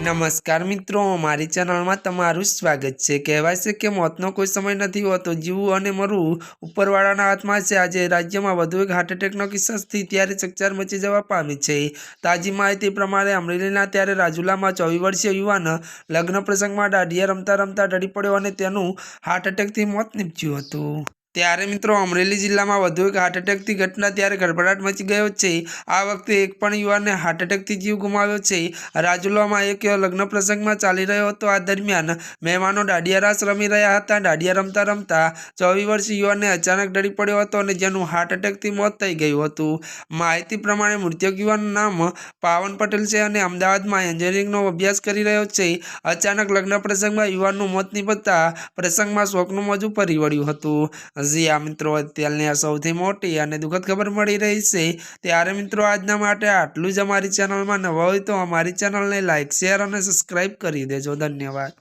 નમસ્કાર મિત્રો, મારી ચેનલમાં તમારું સ્વાગત છે. કહેવાય છે કે મોતનો કોઈ સમય નથી હોતો. જીવવું અને મરવું ઉપરવાળાના હાથમાં છે. આજે રાજ્યમાં વધુ એક હાર્ટ એટેકનો કિસ્સાથી ત્યારે ચકચાર મચી જવા પામી છે. તાજી માહિતી પ્રમાણે અમરેલીના ત્યારે રાજુલામાં ચોવીસ વર્ષીય યુવાન લગ્ન પ્રસંગમાં દાંડિયા રમતા રમતા ઢળી પડ્યો અને તેનું હાર્ટ એટેકથી મોત નીપજ્યું હતું. ત્યારે મિત્રો અમરેલી જિલ્લામાં વધુ એક હાર્ટ એટેકથી ઘટના ત્યારે ગડબડાટ મચી ગયો છે. આ વખતે એક પણ યુવાને હાર્ટ એટેકથી જીવ ગુમાવ્યો છે. રાજુલામાં એક લગ્ન પ્રસંગમાં ચાલી રહ્યો હતો. આ દરમિયાન મહેમાનો દાંડિયા રાસ રમી રહ્યા હતા. દાડિયા રમતા રમતા ચોવીસ વર્ષ યુવાનને અચાનક ડરી પડ્યો હતો અને જેનું હાર્ટ એટેકથી મોત થઈ ગયું હતું. માહિતી પ્રમાણે મૃતક યુવાનનું નામ પાવન પટેલ છે અને અમદાવાદમાં એન્જિનિયરિંગનો અભ્યાસ કરી રહ્યો છે. અચાનક લગ્ન પ્રસંગમાં યુવાનનું મોત નિપજતા પ્રસંગમાં શોકનું મોજું ફરી વળ્યું હતું. હજી આ મિત્રો અત્યારની આ સૌથી મોટી અને દુઃખદ ખબર મળી રહી છે, ત્યારે મિત્રો આજના માટે આટલું જ અમારી ચેનલમાં નવા હોય તો અમારી ચેનલને લાઇક શેર અને સબસ્ક્રાઈબ કરી દેજો. ધન્યવાદ.